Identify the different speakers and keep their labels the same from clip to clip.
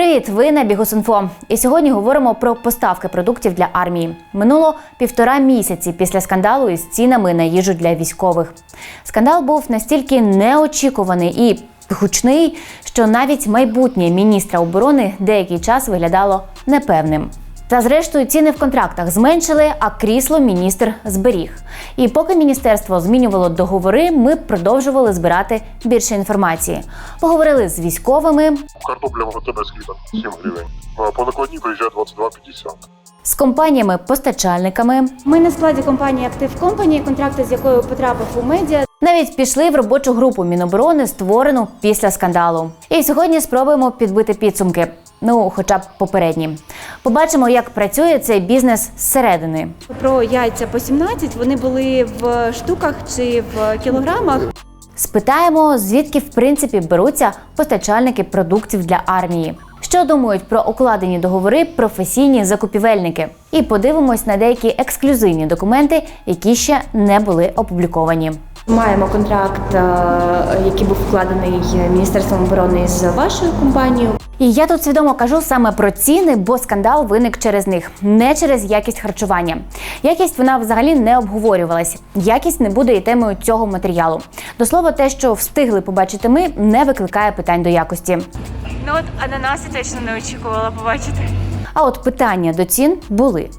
Speaker 1: Привіт, ви на Бігусинфо. І сьогодні говоримо про поставки продуктів для армії. Минуло півтора місяці після скандалу із цінами на їжу для військових. Скандал був настільки неочікуваний і гучний, що навіть майбутнє міністра оборони деякий час виглядало непевним. Та зрештою ціни в контрактах зменшили, а крісло міністр зберіг. І поки міністерство змінювало договори, ми продовжували збирати більше інформації. Поговорили з військовими,
Speaker 2: Картопля в ВТБ скільки? 7 гривень. А По накладні приїжджає 22,50.
Speaker 1: з компаніями-постачальниками,
Speaker 3: Ми на складі компанії Актив Компані, контракти з якою потрапив у медіа.
Speaker 1: навіть пішли в робочу групу Міноборони, створену після скандалу. І сьогодні спробуємо підбити підсумки. Ну, хоча б попередні. Побачимо, як працює цей бізнес зсередини.
Speaker 3: Про яйця по 17, вони були в штуках чи в кілограмах.
Speaker 1: Спитаємо, звідки в принципі беруться постачальники продуктів для армії. Що думають про укладені договори професійні закупівельники? І подивимось на деякі ексклюзивні документи, які ще не були опубліковані.
Speaker 3: Маємо контракт, е, який був вкладений Міністерством оборони з вашою компанією.
Speaker 1: І я тут свідомо кажу саме про ціни, бо скандал виник через них, не через якість харчування. Якість вона взагалі не обговорювалась. Якість не буде і темою цього матеріалу. До слова, те, що встигли побачити ми, не викликає питань до якості.
Speaker 4: Ну от ананаси точно не очікувала побачити.
Speaker 1: А от питання до цін були.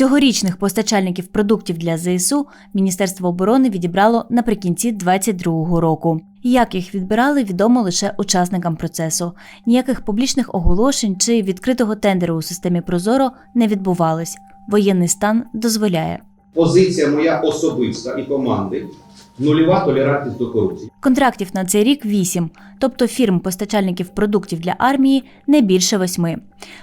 Speaker 1: Цьогорічних постачальників продуктів для ЗСУ Міністерство оборони відібрало наприкінці 2022 року. Як їх відбирали, відомо лише учасникам процесу. Ніяких публічних оголошень чи відкритого тендеру у системі Прозоро не відбувалось. Воєнний стан дозволяє.
Speaker 5: Позиція моя особиста і команди нульова толерантність до корупції.
Speaker 1: Контрактів на цей рік 8, тобто фірм постачальників продуктів для армії не більше восьми.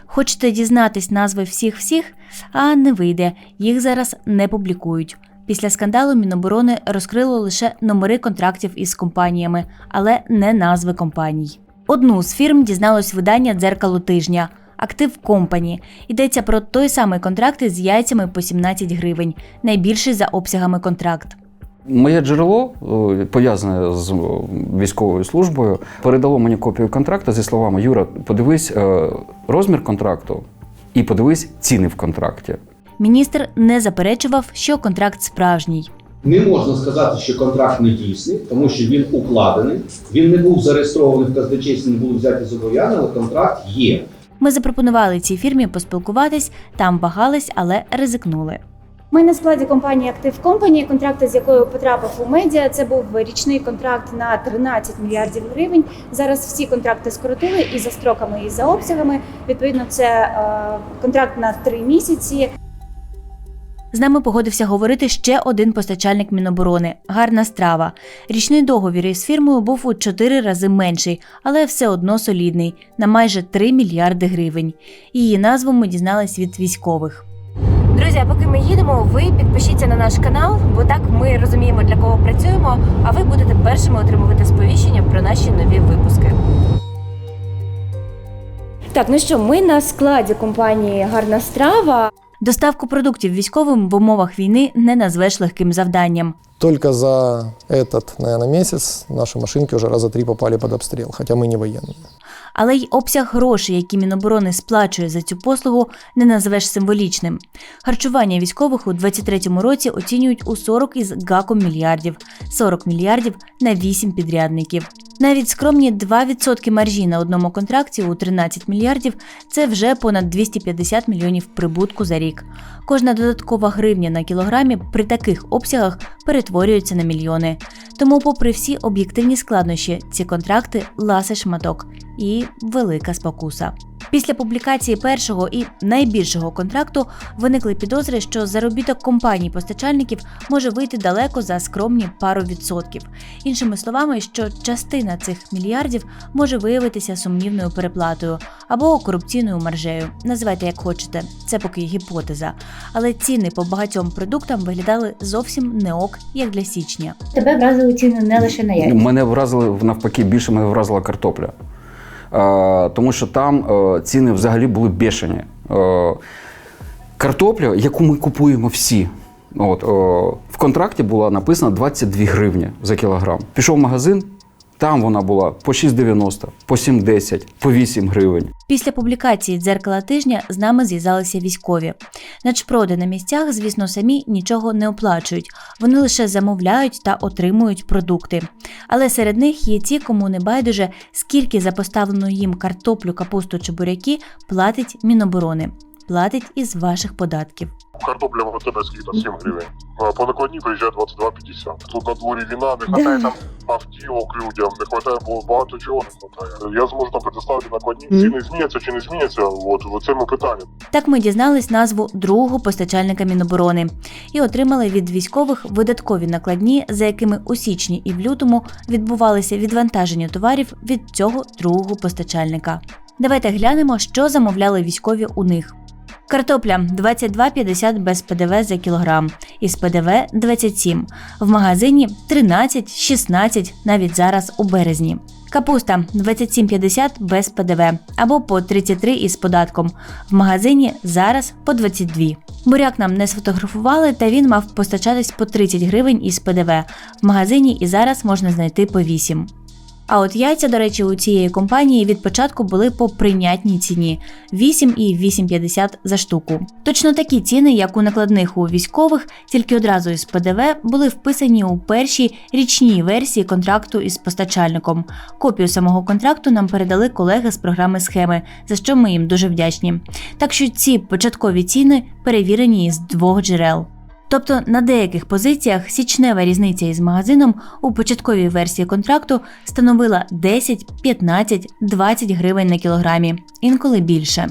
Speaker 1: Хочете дізнатись назви всіх-всіх, а не вийде, їх зараз не публікують. Після скандалу Міноборони розкрило лише номери контрактів із компаніями, але не назви компаній. Одну з фірм дізналось видання дзеркало тижня. Актив Компані йдеться про той самий контракт із яйцями по 17 гривень, найбільший за обсягами контракт.
Speaker 6: Моє джерело, е, пов'язане з військовою службою, передало мені копію контракту зі словами: Юра, подивись е, розмір контракту і подивись ціни в контракті.
Speaker 1: Міністр не заперечував, що контракт справжній.
Speaker 5: Не можна сказати, що контракт не дійсний, тому що він укладений, він не був зареєстрований в казначействі, не були взяті зобов'язання, але контракт є.
Speaker 1: Ми запропонували цій фірмі поспілкуватись, там вагались, але ризикнули.
Speaker 3: Ми на складі компанії Актив Компані, контракти з якою потрапив у медіа. Це був річний контракт на 13 мільярдів гривень. Зараз всі контракти скоротили і за строками, і за обсягами. Відповідно, це е, контракт на три місяці.
Speaker 1: З нами погодився говорити ще один постачальник Міноборони гарна страва. Річний договір із фірмою був у чотири рази менший, але все одно солідний на майже 3 мільярди гривень. Її назву ми дізнались від військових. Друзі, а поки ми їдемо, ви підпишіться на наш канал, бо так ми розуміємо, для кого працюємо, а ви будете першими отримувати сповіщення про наші нові випуски.
Speaker 3: Так, ну що, ми на складі компанії Гарна страва.
Speaker 1: Доставку продуктів військовим в умовах війни не назвеш легким завданням.
Speaker 7: Только за этот, наверное, месяц наши машинки уже раза три попали под обстрел, хотя мы не военные.
Speaker 1: Але й обсяг грошей, які Міноборони сплачує за цю послугу, не назвеш символічним. Харчування військових у 2023 році оцінюють у 40 із гаком мільярдів, 40 мільярдів на 8 підрядників. Навіть скромні 2% маржі на одному контракті у 13 мільярдів це вже понад 250 мільйонів прибутку за рік. Кожна додаткова гривня на кілограмі при таких обсягах перетворюється на мільйони. Тому, попри всі об'єктивні складнощі, ці контракти ласий шматок і велика спокуса. Після публікації першого і найбільшого контракту виникли підозри, що заробіток компаній-постачальників може вийти далеко за скромні пару відсотків. Іншими словами, що частина цих мільярдів може виявитися сумнівною переплатою або корупційною маржею. Називайте як хочете, це поки гіпотеза. Але ціни по багатьом продуктам виглядали зовсім не ок, як для січня.
Speaker 3: Тебе вразили ціни не лише на яйця.
Speaker 6: Мене вразили навпаки, більше мене вразила картопля. Е, тому що там е, ціни взагалі були бешені. Е, картопля, яку ми купуємо всі. От, о, в контракті була написана 22 гривні за кілограм. Пішов в магазин, там вона була по 6,90, по 7,10, по 8 гривень.
Speaker 1: Після публікації дзеркала тижня з нами зв'язалися військові. Начпроди на місцях, звісно, самі нічого не оплачують. Вони лише замовляють та отримують продукти. Але серед них є ті, кому не байдуже, скільки за поставлену їм картоплю, капусту чи буряки платить Міноборони. Платить із ваших податків.
Speaker 2: Картопля в ГТБ скільки 7 гривень. По накладні приїжджає 22,50. Тут на дворі війна, не хватає там автівок людям, не хватає бо багато чого не хватає. Я зможу там предоставити накладні. Ціни зміняться чи не зміняться, от в цьому питанні.
Speaker 1: Так ми дізнались назву другого постачальника Міноборони і отримали від військових видаткові накладні, за якими у січні і в лютому відбувалися відвантаження товарів від цього другого постачальника. Давайте глянемо, що замовляли військові у них. Картопля 22,50 без ПДВ за кілограм, із ПДВ 27, в магазині 13, 16, навіть зараз у березні. Капуста 27,50 без ПДВ або по 33 із податком. В магазині зараз по 22. Буряк нам не сфотографували, та він мав постачатись по 30 гривень із ПДВ. В магазині і зараз можна знайти по 8. А от яйця, до речі, у цієї компанії від початку були по прийнятній ціні 8 і 8,50 за штуку. Точно такі ціни, як у накладних у військових, тільки одразу із ПДВ були вписані у першій річній версії контракту із постачальником. Копію самого контракту нам передали колеги з програми схеми, за що ми їм дуже вдячні. Так що ці початкові ціни перевірені із двох джерел. Тобто на деяких позиціях січнева різниця із магазином у початковій версії контракту становила 10, 15, 20 гривень на кілограмі, інколи більше.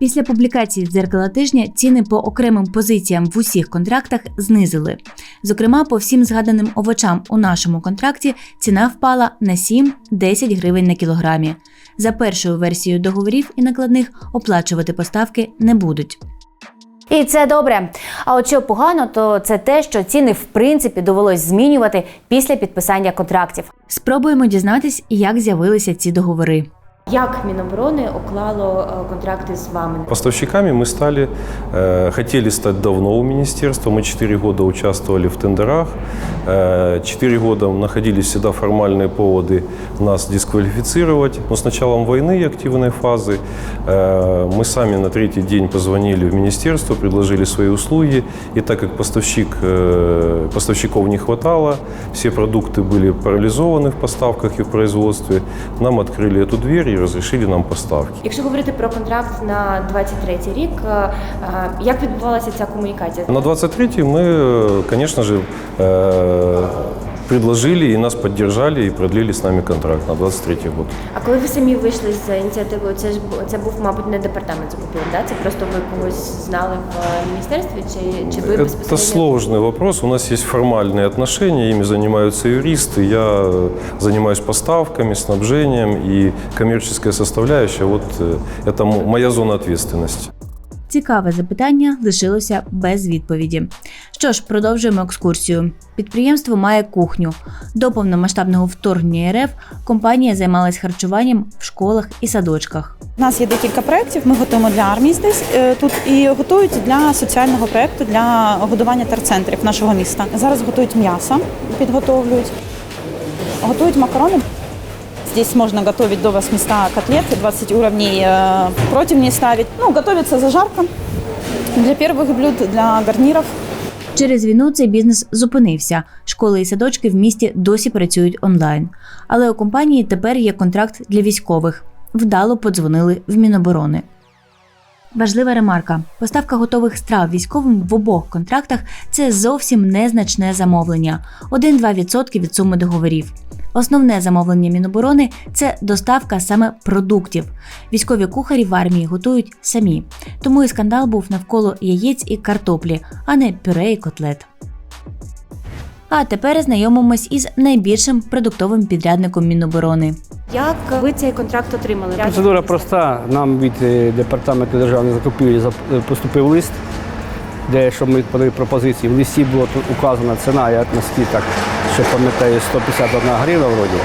Speaker 1: Після публікації дзеркала тижня ціни по окремим позиціям в усіх контрактах знизили. Зокрема, по всім згаданим овочам у нашому контракті ціна впала на 7-10 гривень на кілограмі. За першою версією договорів і накладних оплачувати поставки не будуть.
Speaker 8: І це добре. А от що погано, то це те, що ціни в принципі довелось змінювати після підписання контрактів.
Speaker 1: Спробуємо дізнатись, як з'явилися ці договори.
Speaker 3: Як Міноборони уклало е, контракти з вами?
Speaker 9: Поставщиками мы стали, э, хотели стать давно у министерства. Мы 4 года участвовали в тендерах. Э, 4 года находились всегда формальные поводы нас дисквалифицировать. Но с началом войны и активной фазы э, мы сами на третий день позвонили в министерство, предложили свои услуги. И так как поставщик, э, поставщиков не хватало, все продукты были парализованы в поставках и в производстве, нам открыли эту дверь и разрешили нам поставки.
Speaker 3: Якщо говорити про контракт на 23 рік, е, е, як відбувалася ця комунікація?
Speaker 9: На 23-й мы, э, конечно же, э, предложили и нас поддержали и продлили с нами контракт на 23 год.
Speaker 3: А коли ви самі вийшли з ініціативою, це ж бу- це був, мабуть, не департамент закупівель, да? Це просто ви когось знали в е, міністерстві, чи, чи ви
Speaker 9: Это
Speaker 3: безпосередньо?
Speaker 9: сложный вопрос. У нас есть формальные отношения, ими занимаются юристы. Я э, занимаюсь поставками, снабжением и коммерческая составляющая. Вот э, это м- моя зона ответственности.
Speaker 1: Цікаве запитання лишилося без відповіді. Що ж, продовжуємо екскурсію. Підприємство має кухню. До повномасштабного вторгнення РФ компанія займалась харчуванням в школах і садочках.
Speaker 10: У нас є декілька проєктів. Ми готуємо для армії здесь е, тут і готують для соціального проєкту для годування терцентрів нашого міста. Зараз готують м'ясо, підготовлюють, готують макарони. Здесь можно готовить до 800 котлет, 20 уровней э, противней ставить. Ну, готовится зажарка для первых блюд, для гарниров.
Speaker 1: Через війну цей бізнес зупинився. Школи і садочки в місті досі працюють онлайн. Але у компанії тепер є контракт для військових. Вдало подзвонили в Міноборони. Важлива ремарка: поставка готових страв військовим в обох контрактах це зовсім незначне замовлення 1-2% від суми договорів. Основне замовлення Міноборони це доставка саме продуктів. Військові кухарі в армії готують самі, тому і скандал був навколо яєць і картоплі, а не пюре і котлет. А тепер знайомимось із найбільшим продуктовим підрядником Міноборони.
Speaker 3: Як ви цей контракт отримали?
Speaker 11: Процедура проста. Нам від е, департаменту державної закупівлі е, поступив лист, де щоб ми подали пропозиції. В листі тут указана ціна, я наскільки так ще пам'ятаю, 151 гривна вроді.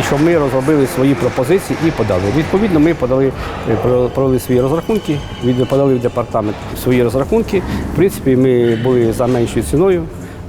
Speaker 11: і щоб ми розробили свої пропозиції і подали. Відповідно, ми подали, е, провели свої розрахунки, від- подали в департамент свої розрахунки. В принципі, ми були за меншою ціною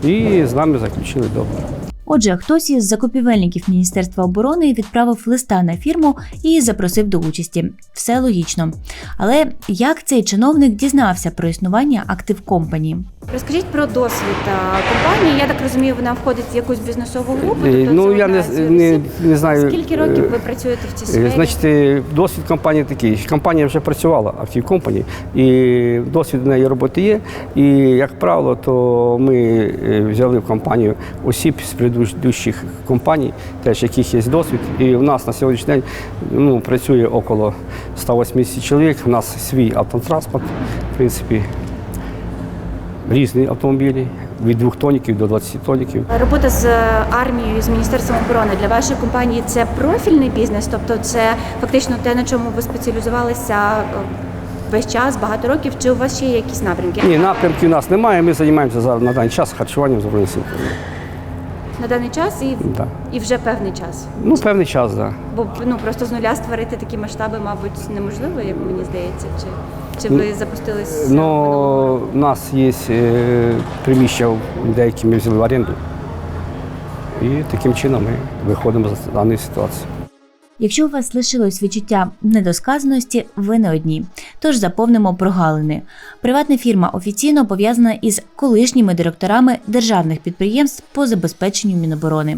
Speaker 11: і з нами заключили договір.
Speaker 1: Отже, хтось із закупівельників Міністерства оборони відправив листа на фірму і запросив до участі. Все логічно. Але як цей чиновник дізнався про існування актив компанії?
Speaker 3: Розкажіть про досвід компанії. Я так розумію, вона входить в якусь бізнесову групу.
Speaker 11: Е,
Speaker 3: тобто
Speaker 11: ну, я не, не, не знаю.
Speaker 3: Скільки
Speaker 11: е,
Speaker 3: років ви працюєте в цій сфері?
Speaker 11: Е, Значить, досвід компанії такий. Компанія вже працювала, актив компанії, і досвід в неї роботи є. І, як правило, то ми взяли в компанію осіб з предыдущих компаній, теж яких є досвід. І в нас на сьогоднішній день ну, працює около 180 чоловік. У нас свій автотранспорт, в принципі, різні автомобілі, від 2 тоніків до 20 тоніків.
Speaker 3: Робота з е, армією, з міністерством оборони для вашої компанії це профільний бізнес, тобто це фактично те, на чому ви спеціалізувалися е, весь час, багато років, чи у вас ще є якісь напрямки?
Speaker 11: Ні, напрямків у нас немає. Ми займаємося зараз на даний час харчуванням Збройних сил.
Speaker 3: На даний час і,
Speaker 11: Да.
Speaker 3: і вже певний час.
Speaker 11: Ну, певний час, так. Да.
Speaker 3: Бо ну просто з нуля створити такі масштаби, мабуть, неможливо, як мені здається. Чи, чи ви запустились?
Speaker 11: Ну, у нас є е, приміщення, деякі ми взяли в оренду. І таким чином ми виходимо з даної ситуації.
Speaker 1: Якщо у вас лишилось відчуття недосказаності, ви не одні. Тож заповнимо прогалини. Приватна фірма офіційно пов'язана із колишніми директорами державних підприємств по забезпеченню Міноборони.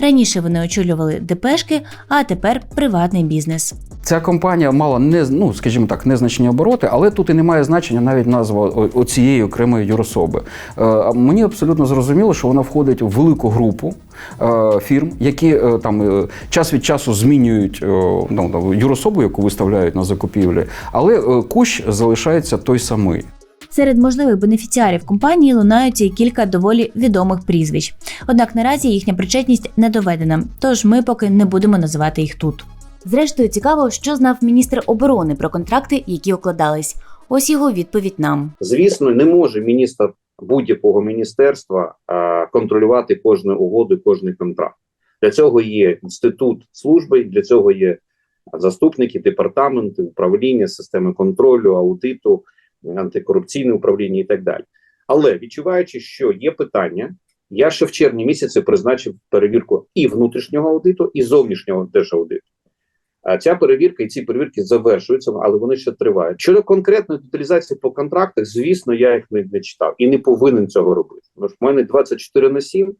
Speaker 1: Раніше вони очолювали ДПшки, а тепер приватний бізнес.
Speaker 6: Ця компанія мала не ну, скажімо так, незначні обороти, але тут і не має значення навіть назва оцієї окремої юрособи. Е, мені абсолютно зрозуміло, що вона входить у велику групу фірм, які е, там е, час від часу змінюють е, ну, юрособу, яку виставляють на закупівлі, але е, кущ залишається той самий.
Speaker 1: Серед можливих бенефіціарів компанії лунають і кілька доволі відомих прізвищ. Однак наразі їхня причетність не доведена, тож ми поки не будемо називати їх тут. Зрештою, цікаво, що знав міністр оборони про контракти, які укладались. Ось його відповідь нам.
Speaker 5: Звісно, не може міністр будь-якого міністерства а, контролювати кожну угоду, кожний контракт. Для цього є інститут служби, для цього є заступники, департаменти, управління, системи контролю, аудиту, антикорупційне управління і так далі. Але відчуваючи, що є питання, я ще в червні місяці призначив перевірку і внутрішнього аудиту, і зовнішнього держаудиту. А ця перевірка і ці перевірки завершуються, але вони ще тривають. Щодо конкретної деталізації по контрактах, звісно, я їх не, читав і не повинен цього робити. Тому що в мене 24 на 7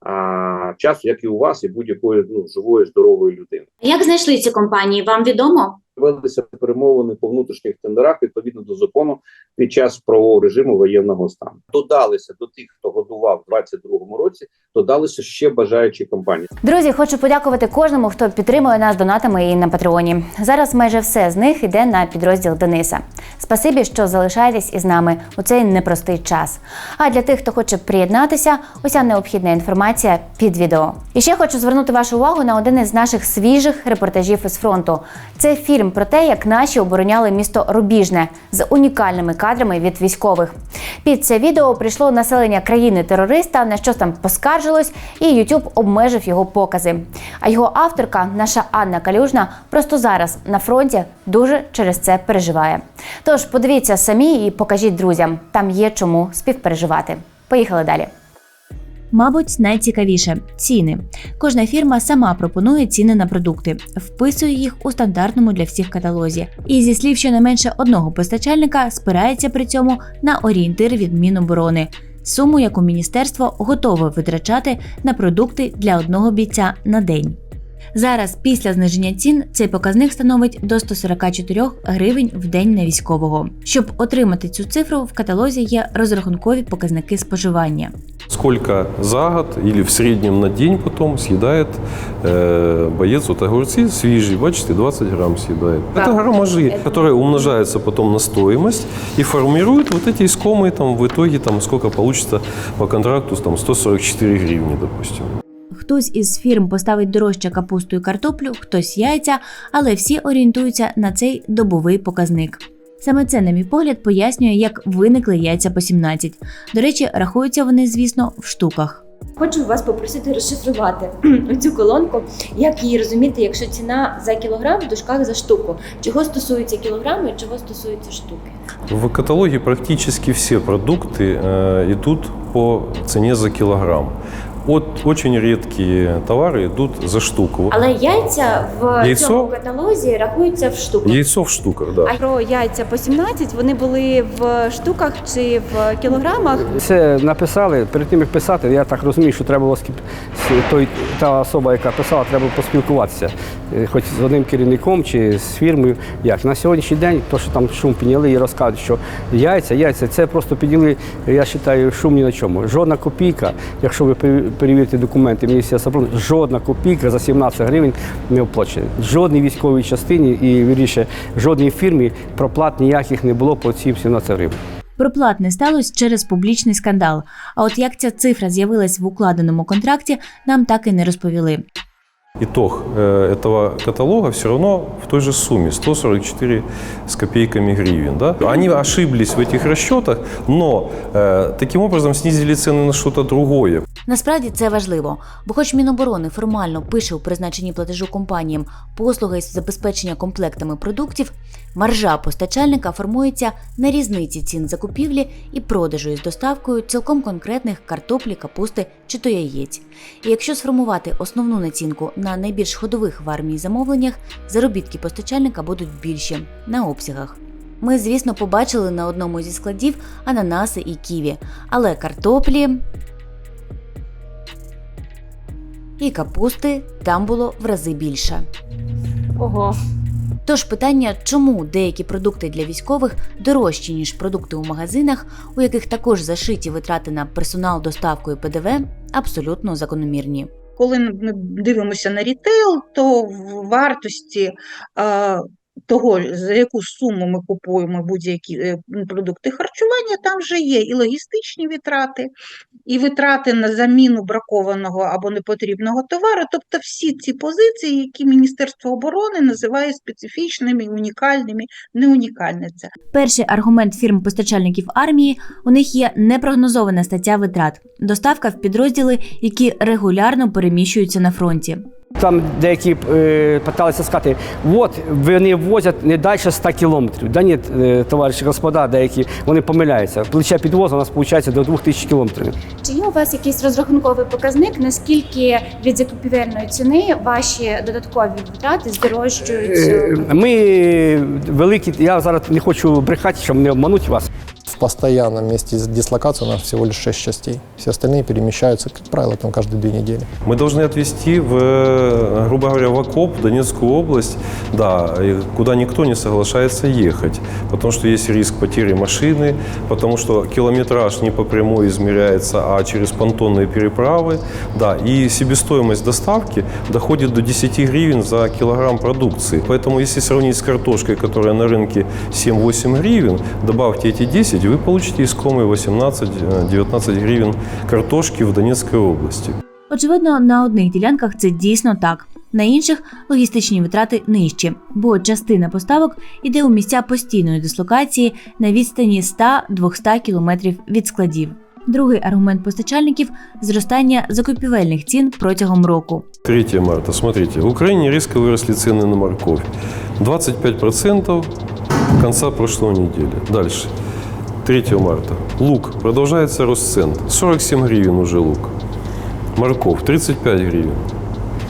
Speaker 5: а, часу, як і у вас, і будь-якої ну, живої, здорової людини.
Speaker 3: Як знайшли ці компанії? Вам відомо?
Speaker 5: Велися перемовини по внутрішніх тендерах відповідно до закону під час правового режиму воєнного стану. Додалися до тих, хто годував у 22-му році, додалися ще бажаючі компанії.
Speaker 8: Друзі, хочу подякувати кожному, хто підтримує нас донатами і на Патреоні. Зараз майже все з них йде на підрозділ Дениса. Спасибі, що залишаєтесь із нами у цей непростий час. А для тих, хто хоче приєднатися, уся необхідна інформація під відео. І ще хочу звернути вашу увагу на один із наших свіжих репортажів із фронту. Це фільм про те, як наші обороняли місто Рубіжне з унікальними кадрами від військових. Під це відео прийшло населення країни-терориста, на що там поскаржилось, і YouTube обмежив його покази. А його авторка, наша Анна Калюжна, просто зараз на фронті дуже через це переживає. Тож подивіться самі і покажіть друзям. Там є чому співпереживати. Поїхали далі.
Speaker 1: Мабуть, найцікавіше ціни. Кожна фірма сама пропонує ціни на продукти, вписує їх у стандартному для всіх каталозі. І зі слів щонайменше одного постачальника спирається при цьому на орієнтир від Міноборони. Суму, яку міністерство готове витрачати на продукти для одного бійця на день. Зараз, після зниження цін, цей показник становить до 144 гривень в день на військового. Щоб отримати цю цифру, в каталозі є розрахункові показники споживання.
Speaker 9: Сколько за год или в среднем на день потом съедает э, боец. Вот огурцы свежие, бачите, 20 грамм съедает. Это граммажи, которые умножаются потом на стоимость и формируют вот эти искомые там в итоге там сколько получится по контракту там 144 гривни, допустим.
Speaker 1: Хтось із фірм поставить дорожче капусту і картоплю, хтось яйця, але всі орієнтуються на цей добовий показник. Саме це, на мій погляд, пояснює, як виникли яйця по 17. До речі, рахуються вони, звісно, в штуках.
Speaker 3: Хочу вас попросити розшифрувати цю колонку, як її розуміти, якщо ціна за кілограм в дужках за штуку. Чого стосується кілограми, чого стосується штуки?
Speaker 9: В каталоге практически все продукты э, идут по цене за килограмм. От, очень редкие товары идут за штуку.
Speaker 3: Але яйця в
Speaker 9: Яйцо?
Speaker 3: цьому каталозі рахуються в штуках.
Speaker 9: Яйцо в штуках, да.
Speaker 3: А про яйця по 17 вони були в штуках чи в кілограмах?
Speaker 11: Це написали, перед тим як писати, я так розумію, що треба було з той, та особа, яка писала, треба поспілкуватися. Е, Хоч з одним керівником чи з фірмою. Як на сьогоднішній день, то що там шум підняли і розказують, що яйця, яйця, це просто підняли, я вважаю, шум ні на чому. Жодна копійка, якщо ви пере- перевірите документи Міністерства оборони, жодна копійка за 17 гривень не оплачена. Жодній військовій частині і вірніше, жодній фірмі проплат ніяких не було по цим 17 гривень.
Speaker 1: Проплат не сталося через публічний скандал. А от як ця цифра з'явилась в укладеному контракті, нам так і не розповіли.
Speaker 9: Итог э, этого каталога все равно в той же сумме 144 с копейками гривен. Да? Они ошиблись в этих расчетах, но э, таким образом снизили цены на что-то другое.
Speaker 1: Насправді це важливо, бо хоч Міноборони формально пише у призначенні платежу компаніям послуга із забезпечення комплектами продуктів, маржа постачальника формується на різниці цін закупівлі і продажу із доставкою цілком конкретних картоплі, капусти чи то яєць. І якщо сформувати основну націнку на найбільш ходових в армії замовленнях, заробітки постачальника будуть більші на обсягах. Ми, звісно, побачили на одному зі складів ананаси і ківі, але картоплі і капусти там було в рази більше.
Speaker 3: Ого.
Speaker 1: Тож питання, чому деякі продукти для військових дорожчі, ніж продукти у магазинах, у яких також зашиті витрати на персонал, доставку і ПДВ, абсолютно закономірні.
Speaker 12: коли ми дивимося на рітейл, то в вартості е, того, за яку суму ми купуємо будь-які е, продукти харчування, там вже є і логістичні витрати, і витрати на заміну бракованого або непотрібного товару. Тобто всі ці позиції, які Міністерство оборони називає специфічними, унікальними, не унікальне це.
Speaker 1: Перший аргумент фірм-постачальників армії у них є непрогнозована стаття витрат, доставка в підрозділи, які регулярно переміщуються на фронті.
Speaker 11: Там деякі е, питалися сказати, от вони возять не далі 100 кілометрів. Да ні, е, товариші господа, деякі вони помиляються. Плече підвозу у нас виходить до 2000 кілометрів.
Speaker 3: Чи є у вас якийсь розрахунковий показник, наскільки від закупівельної ціни ваші додаткові витрати здорожчують?
Speaker 11: Е, Ми великі, я зараз не хочу брехати, щоб не обманути вас.
Speaker 7: Постоянном месте дислокации у нас всего лишь 6 частей. Все остальные перемещаются, как правило, там каждые две недели.
Speaker 9: Мы должны отвезти, в, э, грубо говоря, в окоп, Донецкую область, да, куда никто не соглашается ехать, потому что есть риск потери машины, потому что километраж не по прямой измеряется, а через понтонные переправы, да, и себестоимость доставки доходит до 10 гривен за килограмм продукции. Поэтому если сравнить с картошкой, которая на рынке 7-8 гривен, добавьте эти 10, вы получите искомые 18-19 гривен картошки в Донецкой области.
Speaker 1: Очевидно, на одних ділянках це дійсно так. На інших логістичні витрати нижчі, бо частина поставок іде у місця постійної дислокації на відстані 100-200 кілометрів від складів. Другий аргумент постачальників зростання закупівельних цін протягом року.
Speaker 9: 3 марта. Смотрите, в Украине резко выросли цены на морковь. 25% конца прошлой недели. Дальше. 3 марта. Лук. Продолжается рост цен. 47 гривен уже лук. Морков 35 гривен.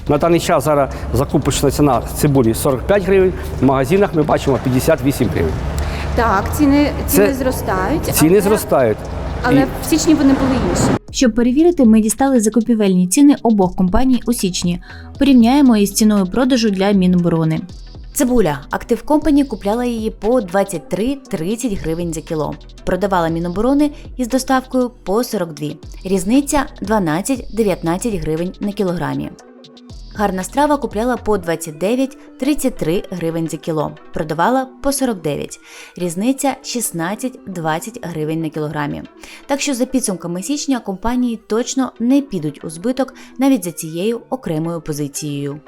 Speaker 11: На даний час зараз закупочна ціна цибулі 45 гривень, в магазинах ми бачимо 58 гривень.
Speaker 3: Так, ціни, ціни
Speaker 11: Це-
Speaker 3: зростають.
Speaker 11: Ціни
Speaker 3: але,
Speaker 11: зростають.
Speaker 3: Але
Speaker 11: І-
Speaker 3: в січні вони були інші.
Speaker 1: Щоб перевірити, ми дістали закупівельні ціни обох компаній у січні. Порівняємо із ціною продажу для Міноборони. Цибуля Актив Компані купляла її по 23-30 гривень за кіло. Продавала Міноборони із доставкою по 42. Різниця 12-19 гривень на кілограмі. Гарна страва купляла по 29-33 гривень за кіло. Продавала по 49. Різниця 16-20 гривень на кілограмі. Так що за підсумками січня компанії точно не підуть у збиток навіть за цією окремою позицією.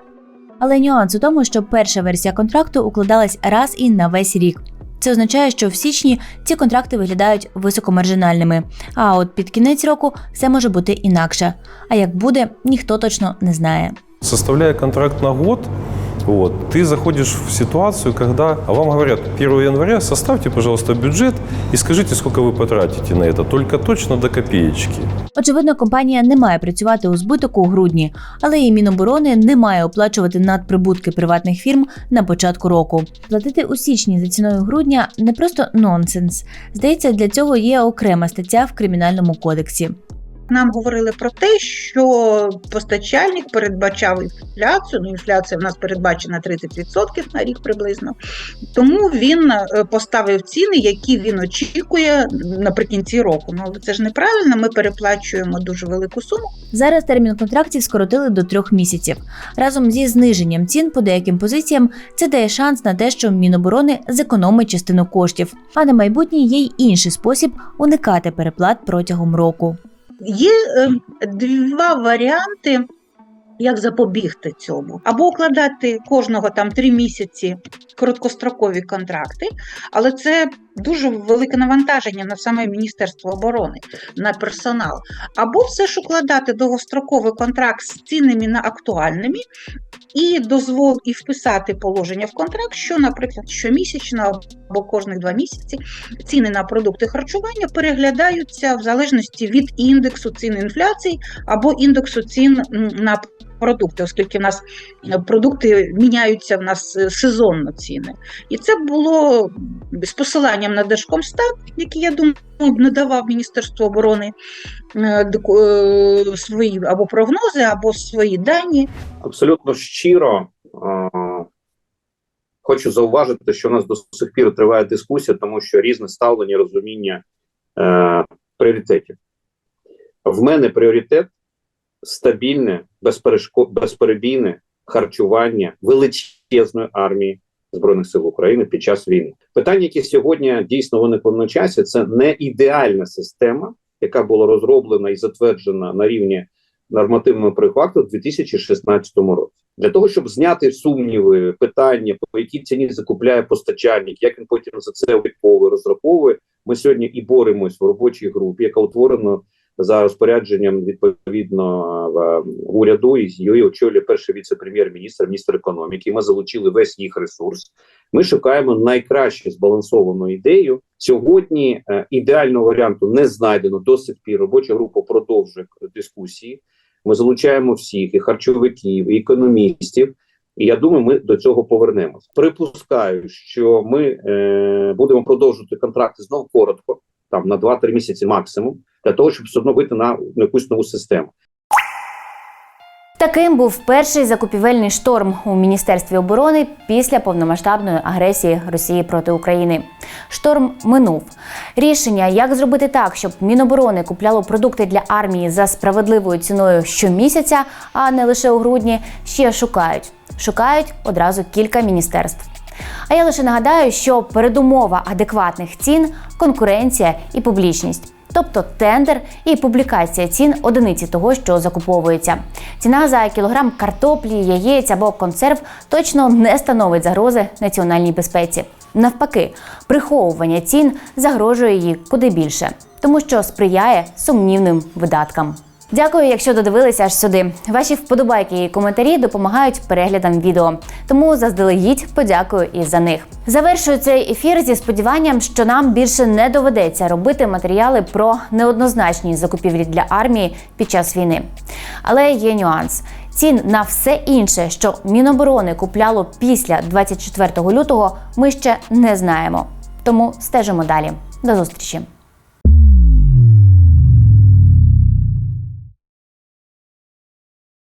Speaker 1: Але нюанс у тому, що перша версія контракту укладалась раз і на весь рік. Це означає, що в січні ці контракти виглядають високомаржинальними. А от під кінець року все може бути інакше. А як буде, ніхто точно не знає.
Speaker 9: Составляє контракт на год, вот, ты заходишь в ситуацию, когда вам говорят 1 января составьте, пожалуйста, бюджет и скажите, сколько вы потратите на это, только точно до копеечки.
Speaker 1: Очевидно, компанія не має працювати у збиток у грудні, але і Міноборони не має оплачувати надприбутки приватних фірм на початку року. Платити у січні за ціною грудня не просто нонсенс. Здається, для цього є окрема стаття в кримінальному кодексі.
Speaker 12: Нам говорили про те, що постачальник передбачав інфляцію. Ну, інфляція в нас передбачена 30% на рік приблизно. Тому він е, поставив ціни, які він очікує наприкінці року. Ну це ж неправильно. Ми переплачуємо дуже велику суму.
Speaker 1: Зараз термін контрактів скоротили до трьох місяців. Разом зі зниженням цін по деяким позиціям це дає шанс на те, що Міноборони зекономить частину коштів. А на майбутнє є й інший спосіб уникати переплат протягом року.
Speaker 12: Є е, два варіанти, як запобігти цьому. Або укладати кожного там три місяці короткострокові контракти, але це дуже велике навантаження на саме Міністерство оборони, на персонал. Або все ж укладати довгостроковий контракт з цінами на актуальними. І дозвол і вписати положення в контракт, що, наприклад, щомісячно або кожних два місяці ціни на продукти харчування переглядаються в залежності від індексу цін інфляції або індексу цін на продукти, оскільки в нас е, продукти міняються в нас е, сезонно ціни. І це було з посиланням на Держкомстат, який, я думаю, надавав Міністерство оборони е, свої або прогнози, або свої дані.
Speaker 5: Абсолютно щиро хочу зауважити, що у нас до сих пір триває дискусія, тому що різне ставлення, розуміння е, пріоритетів. В мене пріоритет стабільне, безперешко- безперебійне харчування величезної армії Збройних сил України під час війни. Питання, яке сьогодні дійсно виникло на часі, це не ідеальна система, яка була розроблена і затверджена на рівні нормативного проєкту у 2016 році. Для того, щоб зняти сумніви, питання, по якій ціні закупляє постачальник, як він потім за це обліковує, розраховує, ми сьогодні і боремось в робочій групі, яка утворена за розпорядженням відповідно в уряду, і її очолює перший віце-прем'єр-міністр, міністр економіки. Ми залучили весь їх ресурс. Ми шукаємо найкраще збалансовану ідею. Сьогодні е, ідеального варіанту не знайдено до сих пір. Робоча група продовжує дискусії. Ми залучаємо всіх і харчовиків, і економістів. І я думаю, ми до цього повернемось. Припускаю, що ми е, будемо продовжувати контракти знову коротко, там на 2-3 місяці максимум, для того, щоб все одно вийти на якусь нову систему.
Speaker 8: Таким був перший закупівельний шторм у міністерстві оборони після повномасштабної агресії Росії проти України. Шторм минув. Рішення, як зробити так, щоб Міноборони купляло продукти для армії за справедливою ціною щомісяця, а не лише у грудні, ще шукають. Шукають одразу кілька міністерств. А я лише нагадаю, що передумова адекватних цін конкуренція і публічність. Тобто тендер і публікація цін одиниці того, що закуповується. Ціна за кілограм картоплі, яєць або консерв точно не становить загрози національній безпеці. Навпаки, приховування цін загрожує їй куди більше, тому що сприяє сумнівним видаткам. Дякую, якщо додивилися аж сюди. Ваші вподобайки і коментарі допомагають переглядам відео. Тому заздалегідь подякую і за них. Завершую цей ефір зі сподіванням, що нам більше не доведеться робити матеріали про неоднозначні закупівлі для армії під час війни. Але є нюанс. Цін на все інше, що Міноборони купляло після 24 лютого, ми ще не знаємо. Тому стежимо далі. До зустрічі.